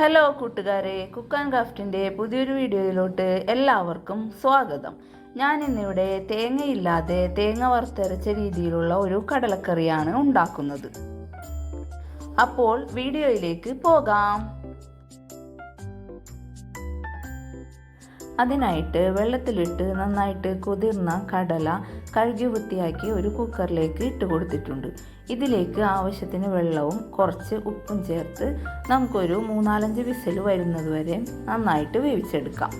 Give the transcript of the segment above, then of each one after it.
Hello കൂട്ടുകാരെ cook and ക്രാഫ്റ്റിന്റെ പുതിയൊരു വീഡിയോയിലോട്ട് എല്ലാവർക്കും സ്വാഗതം. ഞാൻ ഇന്നിവിടെ തേങ്ങയില്ലാതെ തേങ്ങ വറുത്തരച്ച രീതിയിലുള്ള ഒരു കടലക്കറിയാണ് ഉണ്ടാക്കുന്നത്. അപ്പോൾ വീഡിയോയിലേക്ക് പോകാം. അതിനായിട്ട് വെള്ളത്തിലിട്ട് നന്നായിട്ട് കുതിർന്ന കടല കഴുകി വൃത്തിയാക്കി ഒരു കുക്കറിലേക്ക് ഇട്ട് കൊടുത്തിട്ടുണ്ട്. ഇതിലേക്ക് ആവശ്യത്തിന് വെള്ളവും കുറച്ച് ഉപ്പും ചേർത്ത് നമുക്കൊരു മൂന്നാലഞ്ച് വിസിൽ വരുന്നത് വരെ നന്നായിട്ട് വേവിച്ചെടുക്കാം.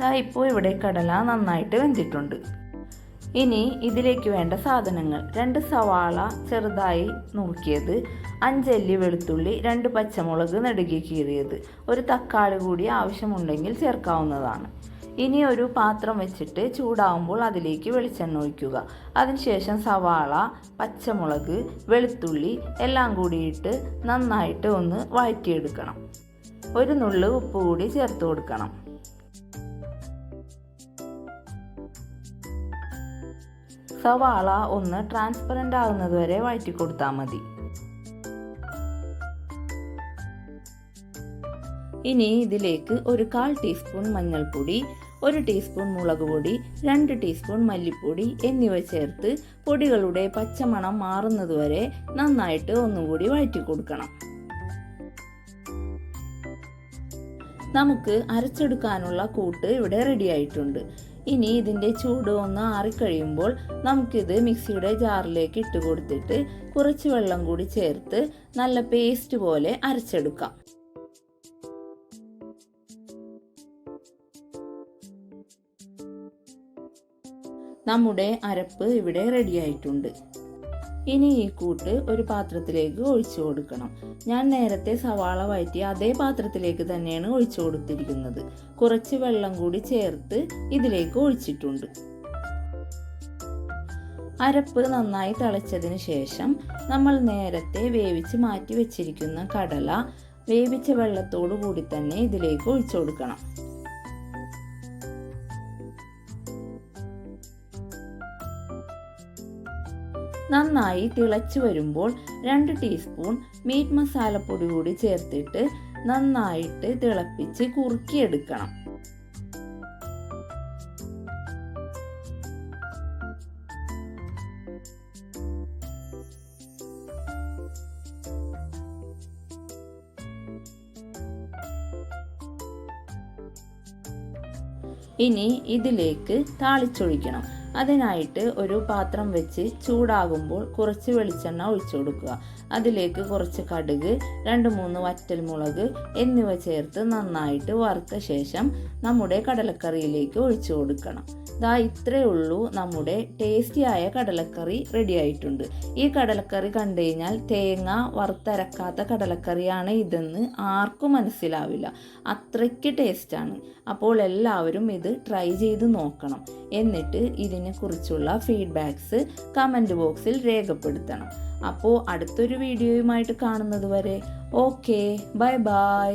ദാ ഇപ്പോൾ ഇവിടെ കടല നന്നായിട്ട് വെന്തിട്ടുണ്ട്. ഇനി ഇതിലേക്ക് വേണ്ട സാധനങ്ങൾ. രണ്ട് സവാള ചെറുതായി നുറുക്കിയത് അഞ്ചല്ലി വെളുത്തുള്ളി രണ്ട് പച്ചമുളക് നെടുകി കീറിയത്. ഒരു തക്കാളി കൂടി ആവശ്യമുണ്ടെങ്കിൽ ചേർക്കാവുന്നതാണ്. ഇനി ഒരു പാത്രം വെച്ചിട്ട് ചൂടാവുമ്പോൾ അതിലേക്ക് വെളിച്ചെണ്ണ ഒഴിക്കുക. അതിനുശേഷം സവാള പച്ചമുളക് വെളുത്തുള്ളി എല്ലാം കൂടിയിട്ട് നന്നായിട്ട് ഒന്ന് വഴറ്റിയെടുക്കണം. ഒരു നുള്ളു ഉപ്പ് കൂടി ചേർത്ത് കൊടുക്കണം. സവാള ഒന്ന് ട്രാൻസ്പെറന്റ് ആകുന്നത് വരെ വഴറ്റി കൊടുത്താൽ മതി. ഇനി ഇതിലേക്ക് ഒരു കാൽ ടീസ്പൂൺ മഞ്ഞൾപ്പൊടി ഒരു ടീസ്പൂൺ മുളക് പൊടി രണ്ട് ടീസ്പൂൺ മല്ലിപ്പൊടി എന്നിവ ചേർത്ത് പൊടികളുടെ പച്ചമണം മാറുന്നതുവരെ നന്നായിട്ട് ഒന്നുകൂടി വഴറ്റി കൊടുക്കണം നമുക്ക് അരച്ചെടുക്കാനുള്ള കൂട്ട് ഇവിടെ റെഡി ആയിട്ടുണ്ട്. ഇനി ഇതിന്റെ ചൂട് ഒന്ന് ആറിക്കഴിയുമ്പോൾ നമുക്കിത് മിക്സിയുടെ ജാറിലേക്ക് ഇട്ട് കൊടുത്തിട്ട് കുറച്ച് വെള്ളം കൂടി ചേർത്ത് നല്ല പേസ്റ്റ് പോലെ അരച്ചെടുക്കാം. നമ്മുടെ അരപ്പ് ഇവിടെ റെഡി ആയിട്ടുണ്ട്. ഇനി ഈ കൂട്ട് ഒരു പാത്രത്തിലേക്ക് ഒഴിച്ചു കൊടുക്കണം. ഞാൻ നേരത്തെ സവാള വഴറ്റി അതേ പാത്രത്തിലേക്ക് തന്നെയാണ് ഒഴിച്ചു കൊടുത്തിരിക്കുന്നത്. കുറച്ച് വെള്ളം കൂടി ചേർത്ത് ഇതിലേക്ക് ഒഴിച്ചിട്ടുണ്ട്. അരപ്പ് നന്നായി തിളച്ചതിന് ശേഷം നമ്മൾ നേരത്തെ വേവിച്ച് മാറ്റി വെച്ചിരിക്കുന്ന കടല വേവിച്ച വെള്ളത്തോടു കൂടി തന്നെ ഇതിലേക്ക് ഒഴിച്ചു കൊടുക്കണം. നന്നായി തിളച്ചു വരുമ്പോൾ രണ്ട് ടീസ്പൂൺ മീറ്റ് മസാലപ്പൊടി കൂടി ചേർത്തിട്ട് നന്നായിട്ട് തിളപ്പിച്ച് കുറുക്കിയെടുക്കണം. ഇനി ഇതിലേക്ക് താളിച്ചൊഴിക്കണം. അതിനായിട്ട് ഒരു പാത്രം വെച്ച് ചൂടാകുമ്പോൾ കുറച്ച് വെളിച്ചെണ്ണ ഒഴിച്ചു കൊടുക്കുക. അതിലേക്ക് കുറച്ച് കടുക് രണ്ട് മൂന്ന് വറ്റൽമുളക് എന്നിവ ചേർത്ത് നന്നായിട്ട് വറുത്ത ശേഷം നമ്മുടെ കടലക്കറിയിലേക്ക് ഒഴിച്ചു കൊടുക്കണം. ദാ ഇത്രയേ ഉള്ളൂ നമ്മുടെ ടേസ്റ്റിയായ കടലക്കറി റെഡി ആയിട്ടുണ്ട്. ഈ കടലക്കറി കണ്ടു കഴിഞ്ഞാൽ തേങ്ങ വറുത്തരക്കാത്ത കടലക്കറിയാണ് ഇതെന്ന് ആർക്കും മനസ്സിലാവില്ല. അത്രയ്ക്ക് ടേസ്റ്റാണ് അപ്പോൾ എല്ലാവരും ഇത് ട്രൈ ചെയ്ത് നോക്കണം. എന്നിട്ട് ഇതിനെക്കുറിച്ചുള്ള ഫീഡ്ബാക്ക്സ് കമന്റ് ബോക്സിൽ രേഖപ്പെടുത്തണം. അപ്പോൾ അടുത്തൊരു വീഡിയോയുമായിട്ട് കാണുന്നത് വരെ ഓക്കെ ബൈ ബൈ